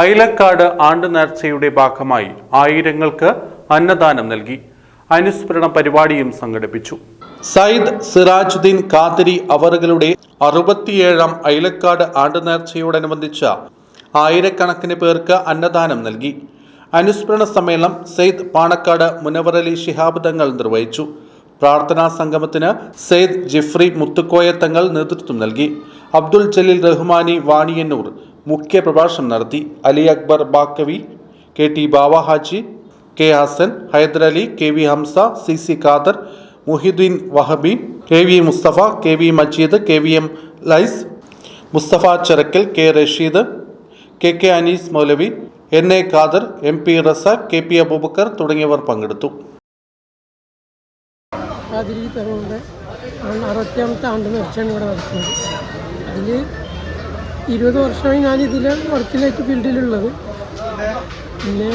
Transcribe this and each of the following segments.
അയിലക്കാട് ആണ്ട് നേർച്ചയുടെ ഭാഗമായി ആയിരങ്ങൾക്ക് അന്നദാനം നൽകി. അനുസ്മരണ പരിപാടിയും സംഘടിപ്പിച്ചു. സയ്യിദ് സിറാജുദ്ദീൻ കാതിരി അവറുകളുടെ അറുപത്തിയേഴാം അയിലക്കാട് ആണ്ട് നേർച്ചയോടനുബന്ധിച്ച് ആയിരക്കണക്കിന് പേർക്ക് അന്നദാനം നൽകി. അനുസ്മരണ സമ്മേളനം സെയ്ദ് പാണക്കാട് മുനവറലി ശിഹാബ് തങ്ങൾ നിർവഹിച്ചു. പ്രാർത്ഥനാ സംഗമത്തിന് സെയ്ദ് ജിഫ്രി മുത്തുക്കോയ തങ്ങൾ നേതൃത്വം നൽകി. അബ്ദുൽ ജലീൽ റഹ്മാനി വാണിയന്നൂർ മുഖ്യ പ്രഭാഷണം നടത്തി Ali Akbar Baqavi K T Bava Haji K Hasan Haidarali K V Hamsa C C Khader Muhiyuddin Wahbi K V Musthafa K V Majeed K V M Lais Musthafa Charakkal K Rasheed K K Anees Moulavi N A Khader M P Raza K P Aboobacker തുടങ്ങിയവർ പങ്കെടുത്തു. അറുപത്തിയാമത്തെ ആണ്ട് നേർച്ചയാണ് ഇവിടെ നടക്കുന്നത്. ഇതിൽ ഇരുപത് വർഷമായി ഞാൻ ഇതിൽ വർക്കിലേക്ക് ഫീൽഡിലുള്ളത്. പിന്നെ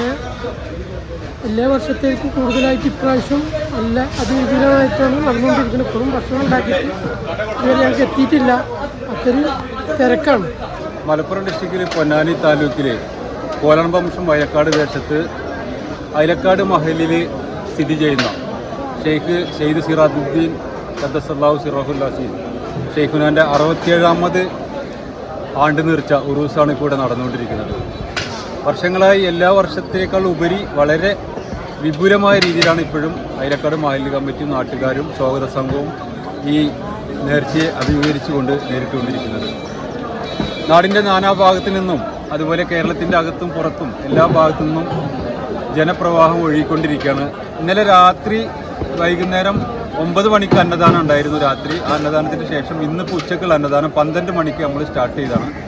എല്ലാ വർഷത്തേക്ക് കൂടുതലായിട്ട് ഇപ്രാവശ്യം നല്ല അതിവിപുലമായിട്ടാണ് നടന്നുകൊണ്ടിരിക്കുന്നത്. ഇപ്പോഴും ഭക്ഷണം ഉണ്ടാക്കിയിട്ട് ഇതുവരെ ഞങ്ങൾക്ക് എത്തിയിട്ടില്ല. അത്രയും തിരക്കാണ്. മലപ്പുറം ഡിസ്ട്രിക്റ്റിൽ പൊന്നാനി താലൂക്കിൽ കോലമ്പംശം വയക്കാട് ദേശത്ത് അയലക്കാട് മഹലിൽ സ്ഥിതി ചെയ്യുന്ന ഷെയ്ഖ് ഷെയ്ദ് സിറാദുദ്ദീൻ ഖദ്ദസല്ലാഹു സിറാഹുല്ലാസീൻ ഷെയ്ഖുനാന്റെ അറുപത്തിയേഴാമത് ആണ്ട് നീർച്ച ഉറൂസാണ് ഇപ്പോൾ ഇവിടെ നടന്നുകൊണ്ടിരിക്കുന്നത്. വർഷങ്ങളായി എല്ലാ വർഷത്തേക്കാൾ ഉപരി വളരെ വിപുലമായ രീതിയിലാണ് ഇപ്പോഴും അയലക്കാട് മാലിന്യ കമ്മിറ്റിയും നാട്ടുകാരും സ്വാഗത സംഘവും ഈ നേർച്ചയെ അഭിമുഖീകരിച്ചുകൊണ്ട് നേരിട്ടുകൊണ്ടിരിക്കുന്നത്. നാടിന്റെ നാനാഭാഗത്തു നിന്നും അതുപോലെ കേരളത്തിന്റെ അകത്തും പുറത്തും എല്ലാ ഭാഗത്തു നിന്നും ജനപ്രവാഹം ഒഴുകിക്കൊണ്ടിരിക്കുകയാണ്. ഇന്നലെ രാത്രി വൈകുന്നേരം ഒമ്പത് മണിക്ക് അന്നദാനം ഉണ്ടായിരുന്നു രാത്രി. ആ അന്നദാനത്തിന് ശേഷം ഇന്നിപ്പോൾ ഉച്ചക്കുള്ള അന്നദാനം പന്ത്രണ്ട് മണിക്ക് നമ്മൾ സ്റ്റാർട്ട് ചെയ്തതാണ്.